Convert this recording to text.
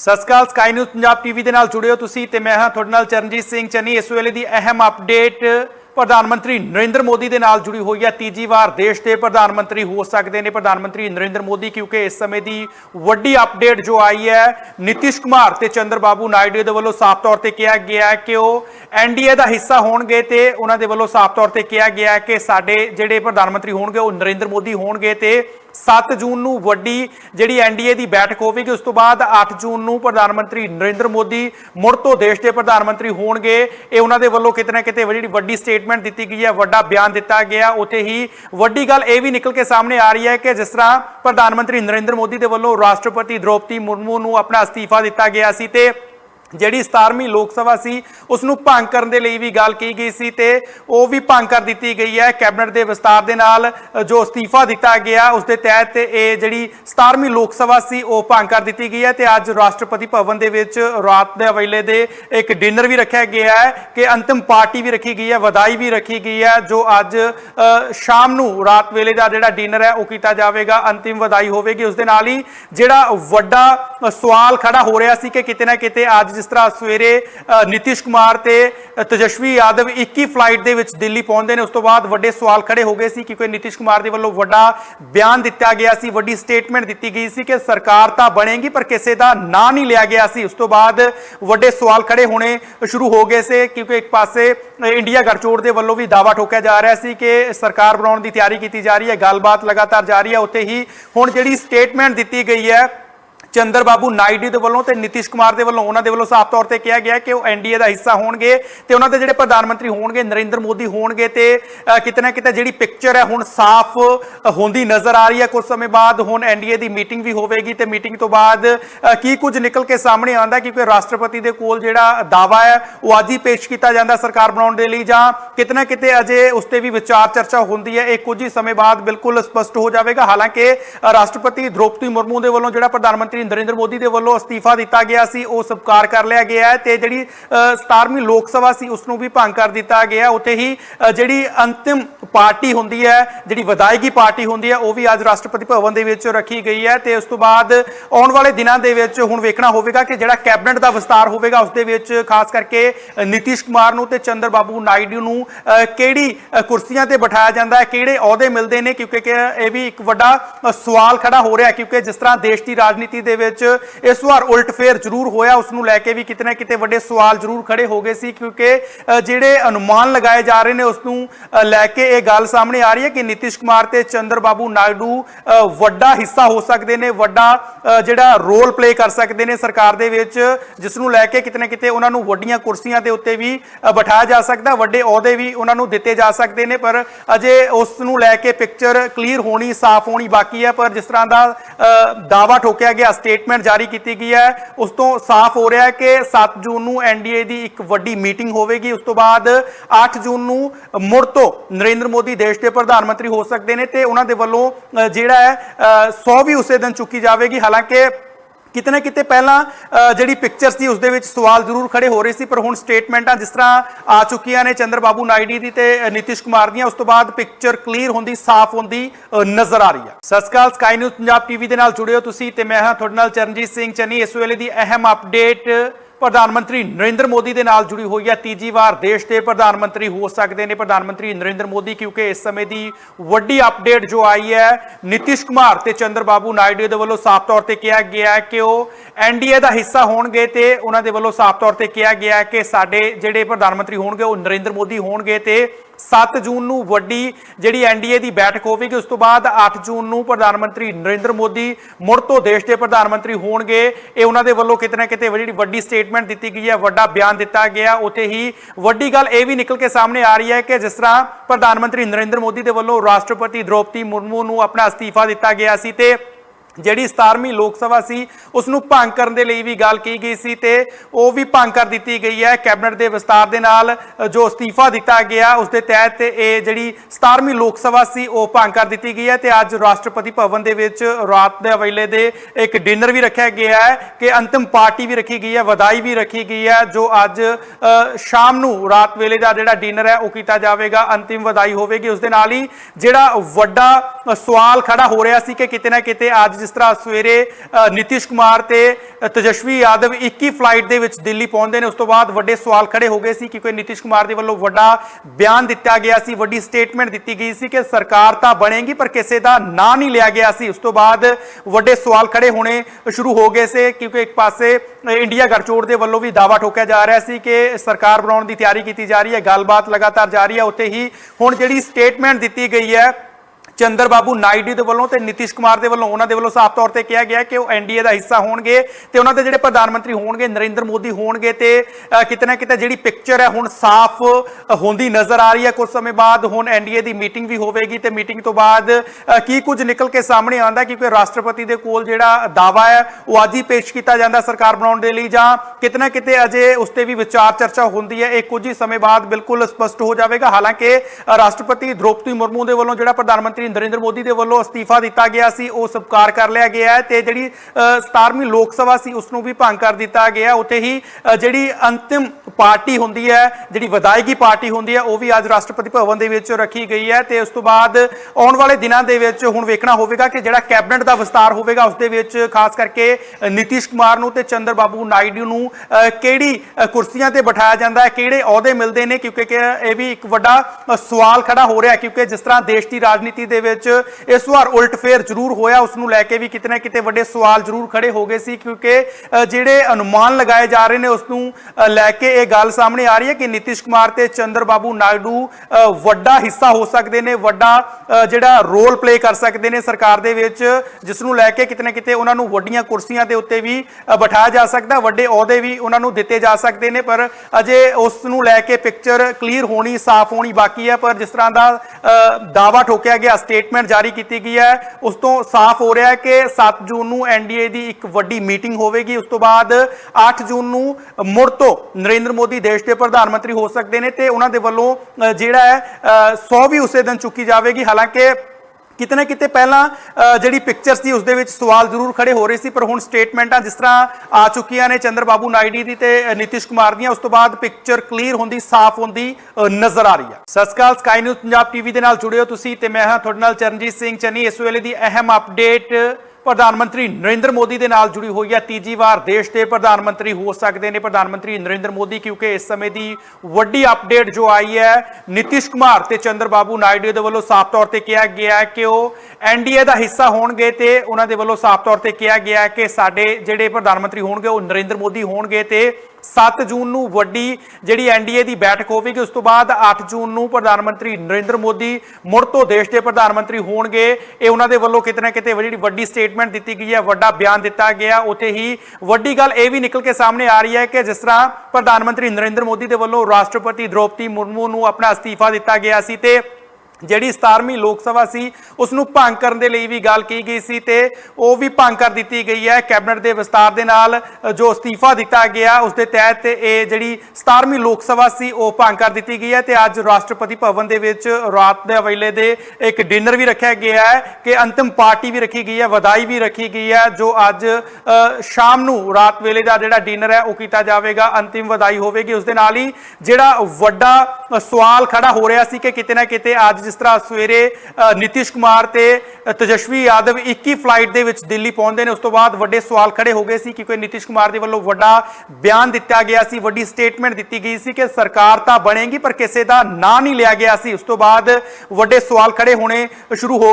ਸਤਿ ਸ਼੍ਰੀ ਅਕਾਲ ਸਕਾਈ ਨਿਊਜ਼ ਪੰਜਾਬ ਟੀਵੀ ਦੇ ਨਾਲ ਜੁੜੇ ਹੋ ਤੁਸੀਂ ਤੇ ਮੈਂ ਹਾਂ ਤੁਹਾਡੇ ਨਾਲ ਚਰਨਜੀਤ ਸਿੰਘ ਚੰਨੀ। ਇਸ ਵੇਲੇ ਦੀ ਅਹਿਮ ਅਪਡੇਟ ਪ੍ਰਧਾਨ ਮੰਤਰੀ ਨਰਿੰਦਰ ਮੋਦੀ ਦੇ ਨਾਲ ਜੁੜੀ ਹੋਈ ਹੈ। ਤੀਜੀ ਵਾਰ ਦੇਸ਼ ਦੇ ਪ੍ਰਧਾਨ ਮੰਤਰੀ ਹੋ ਸਕਦੇ ਨੇ। ਪ੍ਰਧਾਨ ਮੰਤਰੀ ਨਰਿੰਦਰ ਮੋਦੀ, ਕਿਉਂਕਿ ਇਸ ਸਮੇਂ ਦੀ ਵੱਡੀ ਅਪਡੇਟ ਜੋ ਆਈ ਹੈ, ਨਿਤਿਸ਼ ਕੁਮਾਰ ਤੇ ਚੰਦਰ ਬਾਬੂ ਨਾਇਡੂ ਦੇ ਵੱਲੋਂ ਸਾਫ਼ ਤੌਰ ਤੇ ਕਿਹਾ ਗਿਆ ਹੈ ਕਿ ਉਹ ਐਨਡੀਏ ਦਾ ਹਿੱਸਾ ਹੋਣਗੇ ਤੇ ਉਹਨਾਂ ਦੇ ਵੱਲੋਂ ਸਾਫ਼ ਤੌਰ ਤੇ ਕਿਹਾ ਗਿਆ ਹੈ ਕਿ ਸਾਡੇ ਜਿਹੜੇ ਪ੍ਰਧਾਨ ਮੰਤਰੀ ਹੋਣਗੇ, ਉਹ ਨਰਿੰਦਰ ਮੋਦੀ ਹੋਣਗੇ ਤੇ 7 ਜੂਨ ਨੂੰ ਵੱਡੀ ਜਿਹੜੀ ਐਨਡੀਏ ਦੀ ਬੈਠਕ ਹੋਵੇਗੀ, ਉਸ ਤੋਂ ਬਾਅਦ 8 ਜੂਨ ਨੂੰ ਪ੍ਰਧਾਨ ਮੰਤਰੀ ਨਰਿੰਦਰ ਮੋਦੀ ਮੁੜ ਤੋਂ ਦੇਸ਼ ਦੇ ਪ੍ਰਧਾਨ ਮੰਤਰੀ ਹੋਣਗੇ। ਇਹ ਉਹਨਾਂ ਦੇ ਵੱਲੋਂ ਕਿਤੇ ਨਾ ਕਿਤੇ ਜਿਹੜੀ ਵੱਡੀ ਸਟੇਟਮੈਂਟ ਦਿੱਤੀ ਗਈ ਹੈ, ਵੱਡਾ ਬਿਆਨ ਦਿੱਤਾ ਗਿਆ। ਉੱਥੇ ਹੀ ਵੱਡੀ ਗੱਲ ਇਹ ਵੀ ਨਿਕਲ ਕੇ ਸਾਹਮਣੇ ਆ ਰਹੀ ਹੈ ਕਿ ਜਿਸ ਤਰ੍ਹਾਂ ਪ੍ਰਧਾਨ ਮੰਤਰੀ ਨਰਿੰਦਰ ਮੋਦੀ ਦੇ ਵੱਲੋਂ ਰਾਸ਼ਟਰਪਤੀ ਦ੍ਰੋਪਦੀ ਮੁਰਮੂ ਨੂੰ ਆਪਣਾ ਅਸਤੀਫਾ ਦਿੱਤਾ ਗਿਆ ਸੀ ਤੇ ਜਿਹੜੀ 17ਵੀਂ ਲੋਕ ਸਭਾ ਸੀ ਉਸ ਨੂੰ ਭੰਗ ਕਰਨ ਦੇ ਲਈ ਵੀ ਗੱਲ ਕੀਤੀ ਗਈ ਸੀ ਤੇ ਉਹ ਵੀ ਭੰਗ ਕਰ ਦਿੱਤੀ ਗਈ ਹੈ। ਕੈਬਨਿਟ ਦੇ ਵਿਸਤਾਰ ਦੇ ਨਾਲ ਜੋ ਅਸਤੀਫਾ ਦਿੱਤਾ ਗਿਆ ਉਸ ਦੇ ਤਹਿਤ ਇਹ ਜਿਹੜੀ 17ਵੀਂ ਲੋਕ ਸਭਾ ਸੀ, ਉਹ ਭੰਗ ਕਰ ਦਿੱਤੀ ਗਈ ਹੈ ਤੇ ਅੱਜ ਰਾਸ਼ਟਰਪਤੀ ਭਵਨ ਦੇ ਵਿੱਚ ਰਾਤ ਦੇ ਵੇਲੇ ਦੇ ਇੱਕ ਡਿਨਰ ਵੀ ਰੱਖਿਆ ਗਿਆ ਹੈ ਕਿ ਅੰਤਿਮ ਪਾਰਟੀ ਵੀ ਰੱਖੀ ਗਈ ਹੈ, ਵਧਾਈ ਵੀ ਰੱਖੀ ਗਈ ਹੈ, ਜੋ ਅੱਜ ਸ਼ਾਮ ਨੂੰ ਰਾਤ ਵੇਲੇ ਦਾ ਜਿਹੜਾ ਡਿਨਰ ਹੈ, ਉਹ ਕੀਤਾ ਜਾਵੇਗਾ। ਅੰਤਿਮ ਵਧਾਈ ਹੋਵੇਗੀ। ਉਸ ਦੇ ਨਾਲ ਹੀ ਜਿਹੜਾ ਵੱਡਾ ਸਵਾਲ ਖੜਾ ਹੋ ਰਿਹਾ ਸੀ ਕਿ ਕਿਤੇ ਨਾ ਕਿਤੇ ਅੱਜ ਜਿਸ ਤਰ੍ਹਾਂ ਸਵੇਰੇ ਅ, ਨਿਤਿਸ਼ ਕੁਮਾਰ ਤੇ ਤੇਜਸਵੀ ਯਾਦਵ 21 ਫਲਾਈਟ ਦੇ ਵਿੱਚ ਦਿੱਲੀ ਪਹੁੰਚਦੇ ਨੇ। ਉਸ ਤੋਂ ਬਾਅਦ ਵੱਡੇ ਸਵਾਲ ਖੜੇ ਹੋ ਗਏ ਸੀ ਕਿਉਂਕਿ ਨਿਤਿਸ਼ ਕੁਮਾਰ ਦੇ ਵੱਲੋਂ ਵੱਡਾ ਬਿਆਨ ਦਿੱਤਾ ਗਿਆ ਸੀ ਵੱਡੀ ਸਟੇਟਮੈਂਟ ਦਿੱਤੀ ਗਈ ਸੀ ਕਿ ਸਰਕਾਰ ਤਾਂ ਬਣੇਗੀ ਪਰ ਕਿਸੇ ਦਾ ਨਾਂ ਨਹੀਂ ਲਿਆ ਗਿਆ ਸੀ। ਉਸ ਤੋਂ ਬਾਅਦ ਵੱਡੇ ਸਵਾਲ ਖੜੇ ਹੋਣੇ ਸ਼ੁਰੂ ਹੋ ਗਏ ਸੀ ਕਿਉਂਕਿ ਇੱਕ ਪਾਸੇ ਇੰਡੀਆ ਗੱਠਜੋੜ ਦੇ ਵੱਲੋਂ ਵੀ ਦਾਵਾ ਠੋਕਿਆ ਜਾ ਰਿਹਾ ਸੀ ਕਿ ਸਰਕਾਰ ਬਣਾਉਣ ਦੀ ਤਿਆਰੀ ਕੀਤੀ ਜਾ ਰਹੀ ਹੈ ਗੱਲਬਾਤ ਲਗਾਤਾਰ ਜਾਰੀ ਹੈ। ਉੱਥੇ ਹੀ ਹੁਣ ਜਿਹੜੀ ਸਟੇਟਮੈਂਟ ਦਿੱਤੀ ਗਈ ਹੈ ਚੰਦਰ ਬਾਬੂ ਨਾਇਡੂ ਦੇ ਵੱਲੋਂ ਤੇ ਨਿਤਿਸ਼ ਕੁਮਾਰ ਦੇ ਵੱਲੋਂ, ਉਹਨਾਂ ਦੇ ਵੱਲੋਂ ਸਾਫ਼ ਤੌਰ ਤੇ ਕਿਹਾ ਗਿਆ ਕਿ ਉਹ ਐਨਡੀਏ ਦਾ ਹਿੱਸਾ ਹੋਣਗੇ ਤੇ ਉਹਨਾਂ ਦੇ ਜਿਹੜੇ ਪ੍ਰਧਾਨ ਮੰਤਰੀ ਹੋਣਗੇ, ਨਰਿੰਦਰ ਮੋਦੀ ਹੋਣਗੇ ਤੇ ਕਿਤੇ ਨਾ ਕਿਤੇ ਜਿਹੜੀ ਪਿਕਚਰ ਹੈ ਹੁਣ ਸਾਫ਼ ਹੁੰਦੀ ਨਜ਼ਰ ਆ ਰਹੀ ਹੈ। ਕੁਝ ਸਮੇਂ ਬਾਅਦ ਹੁਣ ਐਨਡੀਏ ਦੀ ਮੀਟਿੰਗ ਵੀ ਹੋਵੇਗੀ ਤੇ ਮੀਟਿੰਗ ਤੋਂ ਬਾਅਦ ਕੀ ਕੁਝ ਨਿਕਲ ਕੇ ਸਾਹਮਣੇ ਆਉਂਦਾ ਕਿਉਂਕਿ ਰਾਸ਼ਟਰਪਤੀ ਦੇ ਕੋਲ ਜਿਹੜਾ ਦਾਵਾ ਹੈ, ਉਹ ਅੱਜ ਹੀ ਪੇਸ਼ ਕੀਤਾ ਜਾਂਦਾ ਸਰਕਾਰ ਬਣਾਉਣ ਦੇ ਲਈ ਜਾਂ ਕਿਤੇ ਨਾ ਕਿਤੇ ਅਜੇ ਉਸ ਤੇ ਵੀ ਵਿਚਾਰ ਚਰਚਾ ਹੁੰਦੀ ਹੈ। ਇਹ ਕੁਝ ਹੀ ਸਮੇਂ ਬਾਅਦ ਬਿਲਕੁਲ ਸਪਸ਼ਟ ਹੋ ਜਾਵੇਗਾ। ਹਾਲਾਂਕਿ ਰਾਸ਼ਟਰਪਤੀ ਦ੍ਰੋਪਦੀ ਮੁਰਮੂ ਦੇ ਵੱਲੋਂ ਜਿਹੜਾ ਪ੍ਰਧਾਨ ਮੰਤਰੀ ਨਰਿੰਦਰ ਮੋਦੀ ਦੇ ਵੱਲੋਂ ਅਸਤੀਫਾ ਦਿੱਤਾ ਗਿਆ ਸੀ ਉਹ ਸਵੀਕਾਰ ਕਰ ਲਿਆ ਗਿਆ ਹੈ ਤੇ ਜਿਹੜੀ ਅ, 17ਵੀਂ ਲੋਕ ਸਭਾ ਸੀ ਉਸ ਨੂੰ ਵੀ ਭੰਗ ਕਰ ਦਿੱਤਾ ਗਿਆ ਉੱਥੇ ਹੀ ਜਿਹੜੀ ਅੰਤਿਮ ਪਾਰਟੀ ਹੁੰਦੀ ਹੈ ਜਿਹੜੀ ਵਿਦਾਇਗੀ ਪਾਰਟੀ ਹੁੰਦੀ ਹੈ ਉਹ ਵੀ ਅੱਜ ਰਾਸ਼ਟਰਪਤੀ ਭਵਨ ਦੇ ਵਿੱਚ ਰੱਖੀ ਗਈ ਹੈ ਤੇ ਉਸ ਤੋਂ ਬਾਅਦ ਆਉਣ ਵਾਲੇ ਦਿਨਾਂ ਦੇ ਵਿੱਚ ਹੁਣ ਵੇਖਣਾ ਹੋਵੇਗਾ ਕਿ ਜਿਹੜਾ ਕੈਬਨਿਟ ਦਾ ਵਿਸਤਾਰ ਹੋਵੇਗਾ ਉਸ ਦੇ ਵਿੱਚ ਖਾਸ ਕਰਕੇ ਅ, ਕੁਮਾਰ ਨੂੰ ਤੇ ਚੰਦਰ ਬਾਬੂ ਨਾਇਡੂ ਨੂੰ ਕਿਹੜੀ ਕੁਰਸੀਆਂ ਤੇ ਬਿਠਾਇਆ ਜਾਂਦਾ ਹੈ ਕਿਹੜੇ ਅਹੁਦੇ ਮਿਲਦੇ ਨੇ ਕਿਉਂਕਿ ਇਹ ਵੀ ਇੱਕ ਵੱਡਾ ਸਵਾਲ ਖੜਾ ਹੋ ਰਿਹਾ ਕਿਉਂਕਿ ਜਿਸ ਤਰ੍ਹਾਂ ਦੇਸ਼ ਦੀ ਰਾਜਨੀਤੀ ਦੇ ਵਿੱਚ ਇਸ ਵਾਰ ਉਲਟ ਫੇਰ ਜ਼ਰੂਰ ਹੋਇਆ। ਉਸ ਨੂੰ ਲੈ ਕੇ ਵੀ ਕਿਤੇ ਨਾ ਕਿਤੇ ਵੱਡੇ ਸਵਾਲ ਜ਼ਰੂਰ ਖੜੇ ਹੋ ਗਏ ਸੀ ਕਿਉਂਕਿ ਜਿਹੜੇ ਅਨੁਮਾਨ ਲਗਾਏ ਜਾ ਰਹੇ ਨੇ ਉਸ ਨੂੰ ਲੈ ਕੇ ਇਹ ਗੱਲ ਸਾਹਮਣੇ ਆ ਰਹੀ ਹੈ ਕਿ ਨਿਤਿਸ਼ ਕੁਮਾਰ ਤੇ ਚੰਦਰ ਬਾਬੂ ਨਾਇਡੂ ਵੱਡਾ ਹਿੱਸਾ ਹੋ ਸਕਦੇ ਨੇ ਵੱਡਾ ਜਿਹੜਾ ਰੋਲ ਪਲੇ ਕਰ ਸਕਦੇ ਨੇ ਸਰਕਾਰ ਦੇ ਵਿੱਚ ਜਿਸ ਨੂੰ ਲੈ ਕੇ ਕਿਤੇ ਨਾ ਕਿਤੇ ਉਹਨਾਂ ਨੂੰ ਵੱਡੀਆਂ ਕੁਰਸੀਆਂ ਦੇ ਉੱਤੇ ਵੀ ਬਿਠਾਇਆ ਜਾ ਸਕਦਾ ਵੱਡੇ ਅਹੁਦੇ ਵੀ ਉਹਨਾਂ ਨੂੰ ਦਿੱਤੇ ਜਾ ਸਕਦੇ ਨੇ ਪਰ ਅਜੇ ਉਸ ਨੂੰ ਲੈ ਕੇ ਪਿਕਚਰ ਕਲੀਅਰ ਹੋਣੀ ਸਾਫ਼ ਹੋਣੀ ਬਾਕੀ ਹੈ ਪਰ ਜਿਸ ਤਰ੍ਹਾਂ ਦਾ ਅ, ਦਾਵਾ ਠੋਕਿਆ ਗਿਆ ਸਟੇਟਮੈਂਟ ਜਾਰੀ ਕੀਤੀ ਗਈ ਹੈ। ਉਸ ਤੋਂ ਸਾਫ਼ ਹੋ ਰਿਹਾ ਹੈ ਕਿ 7 ਜੂਨ ਨੂੰ ਐਨਡੀਏ ਦੀ ਇੱਕ ਵੱਡੀ ਮੀਟਿੰਗ ਹੋਵੇਗੀ। ਉਸ ਤੋਂ ਬਾਅਦ 8 ਜੂਨ ਨੂੰ ਮੁੜ ਤੋਂ ਨਰਿੰਦਰ ਮੋਦੀ ਦੇਸ਼ ਦੇ ਪ੍ਰਧਾਨ ਮੰਤਰੀ ਹੋ ਸਕਦੇ ਨੇ ਤੇ ਉਹਨਾਂ ਦੇ ਵੱਲੋਂ ਜਿਹੜਾ ਹੈ 100 ਵੀ ਉਸੇ ਦਿਨ ਚੁੱਕੀ ਜਾਵੇਗੀ। ਹਾਲਾਂਕਿ ਕਿਤੇ ਨਾ ਕਿਤੇ ਪਹਿਲਾਂ ਜਿਹੜੀ ਪਿਕਚਰ ਸੀ ਉਸ ਦੇ ਵਿੱਚ ਸਵਾਲ ਜ਼ਰੂਰ ਖੜੇ ਹੋ ਰਹੇ ਸੀ ਪਰ ਹੁਣ ਸਟੇਟਮੈਂਟਾਂ ਜਿਸ ਤਰ੍ਹਾਂ ਆ ਚੁੱਕੀਆਂ ਨੇ ਚੰਦਰ ਬਾਬੂ ਨਾਇਡੀ ਦੀ ਤੇ ਅ, ਨਿਤਿਸ਼ ਕੁਮਾਰ ਦੀਆਂ ਉਸ ਤੋਂ ਬਾਅਦ ਪਿਕਚਰ ਕਲੀਅਰ ਹੁੰਦੀ ਸਾਫ਼ ਹੁੰਦੀ ਨਜ਼ਰ ਆ ਰਹੀ ਹੈ ਸਤਿ ਸ਼੍ਰੀ ਅਕਾਲ ਸਕਾਈ ਨਿਊਜ਼ ਪੰਜਾਬ ਟੀਵੀ ਦੇ ਨਾਲ ਜੁੜੇ ਹੋ ਤੁਸੀਂ ਤੇ ਮੈਂ ਹਾਂ ਤੁਹਾਡੇ ਨਾਲ ਚਰਨਜੀਤ ਸਿੰਘ ਚੰਨੀ। ਇਸ ਵੇਲੇ ਦੀ ਅਹਿਮ ਅਪਡੇਟ ਪ੍ਰਧਾਨ ਮੰਤਰੀ ਨਰਿੰਦਰ ਮੋਦੀ ਦੇ ਨਾਲ ਜੁੜੀ ਹੋਈ ਹੈ। ਤੀਜੀ ਵਾਰ ਦੇਸ਼ ਦੇ ਪ੍ਰਧਾਨ ਮੰਤਰੀ ਹੋ ਸਕਦੇ ਨੇ। ਪ੍ਰਧਾਨ ਮੰਤਰੀ ਨਰਿੰਦਰ ਮੋਦੀ, ਕਿਉਂਕਿ ਇਸ ਸਮੇਂ ਦੀ ਵੱਡੀ ਅਪਡੇਟ ਜੋ ਆਈ ਹੈ, ਨਿਤਿਸ਼ ਕੁਮਾਰ ਤੇ ਚੰਦਰਬਾਬੂ ਨਾਇਡੂ ਦੇ ਵੱਲੋਂ ਸਾਫ਼ ਤੌਰ ਤੇ ਕਿਹਾ ਗਿਆ ਹੈ ਕਿ ਉਹ ਐਨਡੀਏ ਦਾ ਹਿੱਸਾ ਹੋਣਗੇ ਤੇ ਉਹਨਾਂ ਦੇ ਵੱਲੋਂ ਸਾਫ਼ ਤੌਰ ਤੇ ਕਿਹਾ ਗਿਆ ਹੈ ਕਿ ਸਾਡੇ ਜਿਹੜੇ ਪ੍ਰਧਾਨ ਮੰਤਰੀ ਹੋਣਗੇ, ਉਹ ਨਰਿੰਦਰ ਮੋਦੀ ਹੋਣਗੇ ਤੇ 7 ਜੂਨ ਨੂੰ ਵੱਡੀ ਜਿਹੜੀ ਐਨਡੀਏ ਦੀ ਬੈਠਕ ਹੋਵੇਗੀ, ਉਸ ਤੋਂ ਬਾਅਦ 8 ਜੂਨ ਨੂੰ ਪ੍ਰਧਾਨ ਮੰਤਰੀ ਨਰਿੰਦਰ ਮੋਦੀ ਮੁੜ ਤੋਂ ਦੇਸ਼ ਦੇ ਪ੍ਰਧਾਨ ਮੰਤਰੀ ਹੋਣਗੇ। ਇਹ ਉਹਨਾਂ ਦੇ ਵੱਲੋਂ ਕਿਤੇ ਨਾ ਕਿਤੇ ਜਿਹੜੀ ਵੱਡੀ ਸਟੇਟਮੈਂਟ ਦਿੱਤੀ ਗਈ ਹੈ, ਵੱਡਾ ਬਿਆਨ ਦਿੱਤਾ ਗਿਆ। ਉੱਥੇ ਹੀ ਵੱਡੀ ਗੱਲ ਇਹ ਵੀ ਨਿਕਲ ਕੇ ਸਾਹਮਣੇ ਆ ਰਹੀ ਹੈ ਕਿ ਜਿਸ ਤਰ੍ਹਾਂ ਪ੍ਰਧਾਨ ਮੰਤਰੀ ਨਰਿੰਦਰ ਮੋਦੀ ਦੇ ਵੱਲੋਂ ਰਾਸ਼ਟਰਪਤੀ ਦ੍ਰੋਪਦੀ ਮੁਰਮੂ ਨੂੰ ਆਪਣਾ ਅਸਤੀਫਾ ਦਿੱਤਾ ਗਿਆ ਸੀ ਤੇ ਜਿਹੜੀ 17ਵੀਂ ਲੋਕ ਸਭਾ ਸੀ ਉਸ ਨੂੰ ਭੰਗ ਕਰਨ ਦੇ ਲਈ ਵੀ ਗੱਲ ਕੀਤੀ ਗਈ ਸੀ ਤੇ ਉਹ ਵੀ ਭੰਗ ਕਰ ਦਿੱਤੀ ਗਈ ਹੈ। ਕੈਬਨਿਟ ਦੇ ਵਿਸਤਾਰ ਦੇ ਨਾਲ ਜੋ ਅਸਤੀਫਾ ਦਿੱਤਾ ਗਿਆ ਉਸ ਦੇ ਤਹਿਤ ਇਹ ਜਿਹੜੀ 17ਵੀਂ ਲੋਕ ਸਭਾ ਸੀ, ਉਹ ਭੰਗ ਕਰ ਦਿੱਤੀ ਗਈ ਹੈ ਤੇ ਅੱਜ ਰਾਸ਼ਟਰਪਤੀ ਭਵਨ ਦੇ ਵਿੱਚ ਰਾਤ ਦੇ ਵੇਲੇ ਦੇ ਇੱਕ ਡਿਨਰ ਵੀ ਰੱਖਿਆ ਗਿਆ ਹੈ ਕਿ ਅੰਤਿਮ ਪਾਰਟੀ ਵੀ ਰੱਖੀ ਗਈ ਹੈ, ਵਧਾਈ ਵੀ ਰੱਖੀ ਗਈ ਹੈ, ਜੋ ਅੱਜ ਸ਼ਾਮ ਨੂੰ ਰਾਤ ਵੇਲੇ ਦਾ ਜਿਹੜਾ ਡਿਨਰ ਹੈ, ਉਹ ਕੀਤਾ ਜਾਵੇਗਾ। ਅੰਤਿਮ ਵਧਾਈ ਹੋਵੇਗੀ। ਉਸ ਦੇ ਨਾਲ ਹੀ ਜਿਹੜਾ ਵੱਡਾ ਸਵਾਲ ਖੜਾ ਹੋ ਰਿਹਾ ਸੀ ਕਿ ਕਿਤੇ ਨਾ ਕਿਤੇ ਅੱਜ ਜਿਸ ਤਰ੍ਹਾਂ ਸਵੇਰੇ ਅ, ਨਿਤਿਸ਼ ਕੁਮਾਰ ਤੇ ਤੇਜਸਵੀ ਯਾਦਵ 21 ਫਲਾਈਟ ਦੇ ਵਿੱਚ ਦਿੱਲੀ ਪਹੁੰਚਦੇ ਨੇ। ਉਸ ਤੋਂ ਬਾਅਦ ਵੱਡੇ ਸਵਾਲ ਖੜੇ ਹੋ ਗਏ ਸੀ ਕਿਉਂਕਿ ਨਿਤਿਸ਼ ਕੁਮਾਰ ਦੇ ਵੱਲੋਂ ਵੱਡਾ ਬਿਆਨ ਦਿੱਤਾ ਗਿਆ ਸੀ ਵੱਡੀ ਸਟੇਟਮੈਂਟ ਦਿੱਤੀ ਗਈ ਸੀ ਕਿ ਸਰਕਾਰ ਤਾਂ ਬਣੇਗੀ ਪਰ ਕਿਸੇ ਦਾ ਨਾਂ ਨਹੀਂ ਲਿਆ ਗਿਆ ਸੀ। ਉਸ ਤੋਂ ਬਾਅਦ ਵੱਡੇ ਸਵਾਲ ਖੜੇ ਹੋਣੇ ਸ਼ੁਰੂ ਹੋ ਗਏ ਸੀ ਕਿਉਂਕਿ ਇੱਕ ਪਾਸੇ ਇੰਡੀਆ ਗੱਠਜੋੜ ਦੇ ਵੱਲੋਂ ਵੀ ਦਾਵਾ ਠੋਕਿਆ ਜਾ ਰਿਹਾ ਸੀ ਕਿ ਸਰਕਾਰ ਬਣਾਉਣ ਦੀ ਤਿਆਰੀ ਕੀਤੀ ਜਾ ਰਹੀ ਹੈ ਗੱਲਬਾਤ ਲਗਾਤਾਰ ਜਾਰੀ ਹੈ। ਉੱਥੇ ਹੀ ਹੁਣ ਜਿਹੜੀ ਸਟੇਟਮੈਂਟ ਦਿੱਤੀ ਗਈ ਹੈ ਚੰਦਰ ਬਾਬੂ ਨਾਇਡੂ ਦੇ ਵੱਲੋਂ ਤੇ ਨਿਤਿਸ਼ ਕੁਮਾਰ ਦੇ ਵੱਲੋਂ, ਉਹਨਾਂ ਦੇ ਵੱਲੋਂ ਸਾਫ਼ ਤੌਰ ਤੇ ਕਿਹਾ ਗਿਆ ਕਿ ਉਹ ਐਨਡੀਏ ਦਾ ਹਿੱਸਾ ਹੋਣਗੇ ਤੇ ਉਹਨਾਂ ਦੇ ਜਿਹੜੇ ਪ੍ਰਧਾਨ ਮੰਤਰੀ ਹੋਣਗੇ, ਨਰਿੰਦਰ ਮੋਦੀ ਹੋਣਗੇ ਤੇ ਕਿਤੇ ਨਾ ਕਿਤੇ ਜਿਹੜੀ ਪਿਕਚਰ ਹੈ ਹੁਣ ਸਾਫ਼ ਹੁੰਦੀ ਨਜ਼ਰ ਆ ਰਹੀ ਹੈ। ਕੁਝ ਸਮੇਂ ਬਾਅਦ ਹੁਣ ਐਨਡੀਏ ਦੀ ਮੀਟਿੰਗ ਵੀ ਹੋਵੇਗੀ ਤੇ ਮੀਟਿੰਗ ਤੋਂ ਬਾਅਦ ਕੀ ਕੁਝ ਨਿਕਲ ਕੇ ਸਾਹਮਣੇ ਆਉਂਦਾ ਕਿਉਂਕਿ ਰਾਸ਼ਟਰਪਤੀ ਦੇ ਕੋਲ ਜਿਹੜਾ ਦਾਵਾ ਹੈ, ਉਹ ਅੱਜ ਹੀ ਪੇਸ਼ ਕੀਤਾ ਜਾਂਦਾ ਸਰਕਾਰ ਬਣਾਉਣ ਦੇ ਲਈ ਜਾਂ ਕਿਤੇ ਨਾ ਕਿਤੇ ਅਜੇ ਉਸ ਤੇ ਵੀ ਵਿਚਾਰ ਚਰਚਾ ਹੁੰਦੀ ਹੈ। ਇਹ ਕੁਝ ਹੀ ਸਮੇਂ ਬਾਅਦ ਬਿਲਕੁਲ ਸਪਸ਼ਟ ਹੋ ਜਾਵੇਗਾ। ਹਾਲਾਂਕਿ ਰਾਸ਼ਟਰਪਤੀ ਦ੍ਰੋਪਦੀ ਮੁਰਮੂ ਦੇ ਵੱਲੋਂ ਜਿਹੜਾ ਪ੍ਰਧਾਨ ਮੰਤਰੀ ਨਰਿੰਦਰ ਮੋਦੀ ਦੇ ਵੱਲੋਂ ਅਸਤੀਫਾ ਦਿੱਤਾ ਗਿਆ ਸੀ ਉਹ ਸਵੀਕਾਰ ਕਰ ਲਿਆ ਗਿਆ ਹੈ ਤੇ ਜਿਹੜੀ ਅ, 17ਵੀਂ ਲੋਕ ਸਭਾ ਸੀ ਉਸ ਨੂੰ ਵੀ ਭੰਗ ਕਰ ਦਿੱਤਾ ਗਿਆ। ਉੱਥੇ ਹੀ ਜਿਹੜੀ ਅੰਤਿਮ ਪਾਰਟੀ ਹੁੰਦੀ ਹੈ ਜਿਹੜੀ ਵਿਦਾਇਗੀ ਪਾਰਟੀ ਹੁੰਦੀ ਹੈ ਉਹ ਵੀ ਅੱਜ ਰਾਸ਼ਟਰਪਤੀ ਭਵਨ ਦੇ ਵਿੱਚ ਰੱਖੀ ਗਈ ਹੈ ਤੇ ਉਸ ਤੋਂ ਬਾਅਦ ਆਉਣ ਵਾਲੇ ਦਿਨਾਂ ਦੇ ਵਿੱਚ ਹੁਣ ਵੇਖਣਾ ਹੋਵੇਗਾ ਕਿ ਜਿਹੜਾ ਕੈਬਨਿਟ ਦਾ ਵਿਸਤਾਰ ਹੋਵੇਗਾ ਉਸ ਦੇ ਵਿੱਚ ਖਾਸ ਕਰਕੇ ਅ, ਕੁਮਾਰ ਨੂੰ ਤੇ ਚੰਦਰ ਬਾਬੂ ਨਾਇਡੂ ਨੂੰ ਕਿਹੜੀ ਕੁਰਸੀਆਂ ਤੇ ਬਿਠਾਇਆ ਜਾਂਦਾ ਹੈ ਕਿਹੜੇ ਅਹੁਦੇ ਮਿਲਦੇ ਨੇ ਕਿਉਂਕਿ ਕਿ ਇਹ ਵੀ ਇੱਕ ਵੱਡਾ ਸਵਾਲ ਖੜਾ ਹੋ ਰਿਹਾ ਕਿਉਂਕਿ ਜਿਸ ਤਰ੍ਹਾਂ ਦੇਸ਼ ਦੀ ਰਾਜਨੀਤੀ ਦੇ ਵਿੱਚ ਇਸ ਵਾਰ ਉਲਟਫੇਰ ਜ਼ਰੂਰ ਹੋਇਆ। ਉਸ ਨੂੰ ਲੈ ਕੇ ਵੀ ਕਿਤੇ ਨਾ ਕਿਤੇ ਵੱਡੇ ਸਵਾਲ ਜ਼ਰੂਰ ਖੜੇ ਹੋ ਗਏ ਸੀ ਕਿਉਂਕਿ ਜਿਹੜੇ ਅਨੁਮਾਨ ਲਗਾਏ ਜਾ ਰਹੇ ਨੇ ਉਸ ਨੂੰ ਲੈ ਕੇ ਇਹ ਗੱਲ ਸਾਹਮਣੇ ਆ ਰਹੀ ਹੈ ਕਿ ਨਿਤਿਸ਼ ਕੁਮਾਰ ਤੇ ਚੰਦਰ ਬਾਬੂ ਨਾਇਡੂ ਵੱਡਾ ਹਿੱਸਾ ਹੋ ਸਕਦੇ ਨੇ ਵੱਡਾ ਜਿਹੜਾ ਰੋਲ ਪਲੇ ਕਰ ਸਕਦੇ ਨੇ ਸਰਕਾਰ ਦੇ ਵਿੱਚ ਜਿਸ ਨੂੰ ਲੈ ਕੇ ਕਿਤੇ ਨਾ ਕਿਤੇ ਉਹਨਾਂ ਨੂੰ ਵੱਡੀਆਂ ਕੁਰਸੀਆਂ ਦੇ ਉੱਤੇ ਵੀ ਬਿਠਾਇਆ ਜਾ ਸਕਦਾ ਵੱਡੇ ਅਹੁਦੇ ਵੀ ਉਹਨਾਂ ਨੂੰ ਦਿੱਤੇ ਜਾ ਸਕਦੇ ਨੇ ਪਰ ਅਜੇ ਉਸ ਨੂੰ ਲੈ ਕੇ ਪਿਕਚਰ ਕਲੀਅਰ ਹੋਣੀ ਸਾਫ਼ ਹੋਣੀ ਬਾਕੀ ਹੈ ਪਰ ਜਿਸ ਤਰ੍ਹਾਂ ਦਾ ਅ, ਦਾਵਾ ਠੋਕਿਆ ਗਿਆ ਸਟੇਟਮੈਂਟ ਜਾਰੀ ਕੀਤੀ ਗਈ ਹੈ। ਉਸ ਤੋਂ ਸਾਫ਼ ਹੋ ਰਿਹਾ ਹੈ ਕਿ 7 ਜੂਨ ਨੂੰ ਐਨਡੀਏ ਦੀ ਇੱਕ ਵੱਡੀ ਮੀਟਿੰਗ ਹੋਵੇਗੀ। ਉਸ ਤੋਂ ਬਾਅਦ 8 ਜੂਨ ਨੂੰ ਮੁੜ ਤੋਂ ਨਰਿੰਦਰ ਮੋਦੀ ਦੇਸ਼ ਦੇ ਪ੍ਰਧਾਨ ਮੰਤਰੀ ਹੋ ਸਕਦੇ ਨੇ ਤੇ ਉਹਨਾਂ ਦੇ ਵੱਲੋਂ ਜਿਹੜਾ ਹੈ 100 ਵੀ ਉਸੇ ਦਿਨ ਚੁੱਕੀ ਜਾਵੇਗੀ। ਹਾਲਾਂਕਿ ਕਿਤੇ ਨਾ ਕਿਤੇ ਪਹਿਲਾਂ ਜਿਹੜੀ ਪਿਕਚਰ ਸੀ ਉਸ ਦੇ ਵਿੱਚ ਸਵਾਲ ਜ਼ਰੂਰ ਖੜੇ ਹੋ ਰਹੇ ਸੀ ਪਰ ਹੁਣ ਸਟੇਟਮੈਂਟਾਂ ਜਿਸ ਤਰ੍ਹਾਂ ਆ ਚੁੱਕੀਆਂ ਨੇ ਚੰਦਰ ਬਾਬੂ ਨਾਇਡੂ ਦੀ ਤੇ ਅ, ਨਿਤਿਸ਼ ਕੁਮਾਰ ਦੀਆਂ ਉਸ ਤੋਂ ਬਾਅਦ ਪਿਕਚਰ ਕਲੀਅਰ ਹੁੰਦੀ ਸਾਫ਼ ਹੁੰਦੀ ਨਜ਼ਰ ਆ ਰਹੀ ਹੈ ਸਤਿ ਸ਼੍ਰੀ ਅਕਾਲ ਸਕਾਈ ਨਿਊਜ਼ ਪੰਜਾਬ ਟੀਵੀ ਦੇ ਨਾਲ ਜੁੜੇ ਹੋ ਤੁਸੀਂ ਤੇ ਮੈਂ ਹਾਂ ਤੁਹਾਡੇ ਨਾਲ ਚਰਨਜੀਤ ਸਿੰਘ ਚੰਨੀ ਇਸ ਵੇਲੇ ਦੀ ਅਹਿਮ ਅਪਡੇਟ ਪ੍ਰਧਾਨ ਮੰਤਰੀ ਨਰਿੰਦਰ ਮੋਦੀ ਦੇ ਨਾਲ ਜੁੜੀ ਹੋਈ ਹੈ। ਤੀਜੀ ਵਾਰ ਦੇਸ਼ ਦੇ ਪ੍ਰਧਾਨ ਮੰਤਰੀ ਹੋ ਸਕਦੇ ਨੇ। ਪ੍ਰਧਾਨ ਮੰਤਰੀ ਨਰਿੰਦਰ ਮੋਦੀ, ਕਿਉਂਕਿ ਇਸ ਸਮੇਂ ਦੀ ਵੱਡੀ ਅਪਡੇਟ ਜੋ ਆਈ ਹੈ, ਨਿਤਿਸ਼ ਕੁਮਾਰ ਤੇ ਚੰਦਰਬਾਬੂ ਨਾਇਡੂ ਦੇ ਵੱਲੋਂ ਸਾਫ਼ ਤੌਰ ਤੇ ਕਿਹਾ ਗਿਆ ਹੈ ਕਿ ਉਹ ਐਨਡੀਏ ਦਾ ਹਿੱਸਾ ਹੋਣਗੇ ਤੇ ਉਹਨਾਂ ਦੇ ਵੱਲੋਂ ਸਾਫ਼ ਤੌਰ ਤੇ ਕਿਹਾ ਗਿਆ ਹੈ ਕਿ ਸਾਡੇ ਜਿਹੜੇ ਪ੍ਰਧਾਨ ਮੰਤਰੀ ਹੋਣਗੇ, ਉਹ ਨਰਿੰਦਰ ਮੋਦੀ ਹੋਣਗੇ ਤੇ 7 ਜੂਨ ਨੂੰ ਵੱਡੀ ਜਿਹੜੀ ਐਨਡੀਏ ਦੀ ਬੈਠਕ ਹੋਵੇਗੀ, ਉਸ ਤੋਂ ਬਾਅਦ 8 ਜੂਨ ਨੂੰ ਪ੍ਰਧਾਨ ਮੰਤਰੀ ਨਰਿੰਦਰ ਮੋਦੀ ਮੁੜ ਤੋਂ ਦੇਸ਼ ਦੇ ਪ੍ਰਧਾਨ ਮੰਤਰੀ ਹੋਣਗੇ। ਇਹ ਉਹਨਾਂ ਦੇ ਵੱਲੋਂ ਕਿਤੇ ਨਾ ਕਿਤੇ ਜਿਹੜੀ ਵੱਡੀ ਸਟੇਟਮੈਂਟ ਦਿੱਤੀ ਗਈ ਹੈ, ਵੱਡਾ ਬਿਆਨ ਦਿੱਤਾ ਗਿਆ। ਉੱਥੇ ਹੀ ਵੱਡੀ ਗੱਲ ਇਹ ਵੀ ਨਿਕਲ ਕੇ ਸਾਹਮਣੇ ਆ ਰਹੀ ਹੈ ਕਿ ਜਿਸ ਤਰ੍ਹਾਂ ਪ੍ਰਧਾਨ ਮੰਤਰੀ ਨਰਿੰਦਰ ਮੋਦੀ ਦੇ ਵੱਲੋਂ ਰਾਸ਼ਟਰਪਤੀ ਦ੍ਰੋਪਦੀ ਮੁਰਮੂ ਨੂੰ ਆਪਣਾ ਅਸਤੀਫਾ ਦਿੱਤਾ ਗਿਆ ਸੀ ਤੇ ਜਿਹੜੀ 17ਵੀਂ ਲੋਕ ਸਭਾ ਸੀ ਉਸ ਨੂੰ ਭੰਗ ਕਰਨ ਦੇ ਲਈ ਵੀ ਗੱਲ ਕੀਤੀ ਗਈ ਸੀ ਤੇ ਉਹ ਵੀ ਭੰਗ ਕਰ ਦਿੱਤੀ ਗਈ ਹੈ। ਕੈਬਨਿਟ ਦੇ ਵਿਸਤਾਰ ਦੇ ਨਾਲ ਜੋ ਅਸਤੀਫਾ ਦਿੱਤਾ ਗਿਆ ਉਸ ਦੇ ਤਹਿਤ ਇਹ ਜਿਹੜੀ 17ਵੀਂ ਲੋਕ ਸਭਾ ਸੀ, ਉਹ ਭੰਗ ਕਰ ਦਿੱਤੀ ਗਈ ਹੈ ਤੇ ਅੱਜ ਰਾਸ਼ਟਰਪਤੀ ਭਵਨ ਦੇ ਵਿੱਚ ਰਾਤ ਦੇ ਵੇਲੇ ਦੇ ਇੱਕ ਡਿਨਰ ਵੀ ਰੱਖਿਆ ਗਿਆ ਹੈ ਕਿ ਅੰਤਿਮ ਪਾਰਟੀ ਵੀ ਰੱਖੀ ਗਈ ਹੈ, ਵਧਾਈ ਵੀ ਰੱਖੀ ਗਈ ਹੈ, ਜੋ ਅੱਜ ਸ਼ਾਮ ਨੂੰ ਰਾਤ ਵੇਲੇ ਦਾ ਜਿਹੜਾ ਡਿਨਰ ਹੈ, ਉਹ ਕੀਤਾ ਜਾਵੇਗਾ। ਅੰਤਿਮ ਵਧਾਈ ਹੋਵੇਗੀ। ਉਸ ਦੇ ਨਾਲ ਹੀ ਜਿਹੜਾ ਵੱਡਾ ਸਵਾਲ ਖੜਾ ਹੋ ਰਿਹਾ ਸੀ ਕਿ ਕਿਤੇ ਨਾ ਕਿਤੇ ਅੱਜ ਜਿਸ ਤਰ੍ਹਾਂ ਸਵੇਰੇ ਅ, ਨਿਤਿਸ਼ ਕੁਮਾਰ ਤੇ ਤੇਜਸਵੀ ਯਾਦਵ 21 ਫਲਾਈਟ ਦੇ ਵਿੱਚ ਦਿੱਲੀ ਪਹੁੰਚਦੇ ਨੇ। ਉਸ ਤੋਂ ਬਾਅਦ ਵੱਡੇ ਸਵਾਲ ਖੜੇ ਹੋ ਗਏ ਸੀ ਕਿਉਂਕਿ ਨਿਤਿਸ਼ ਕੁਮਾਰ ਦੇ ਵੱਲੋਂ ਵੱਡਾ ਬਿਆਨ ਦਿੱਤਾ ਗਿਆ ਸੀ ਵੱਡੀ ਸਟੇਟਮੈਂਟ ਦਿੱਤੀ ਗਈ ਸੀ ਕਿ ਸਰਕਾਰ ਤਾਂ ਬਣੇਗੀ ਪਰ ਕਿਸੇ ਦਾ ਨਾਂ ਨਹੀਂ ਲਿਆ ਗਿਆ ਸੀ। ਉਸ ਤੋਂ ਬਾਅਦ ਵੱਡੇ ਸਵਾਲ ਖੜੇ ਹੋਣੇ ਸ਼ੁਰੂ ਹੋ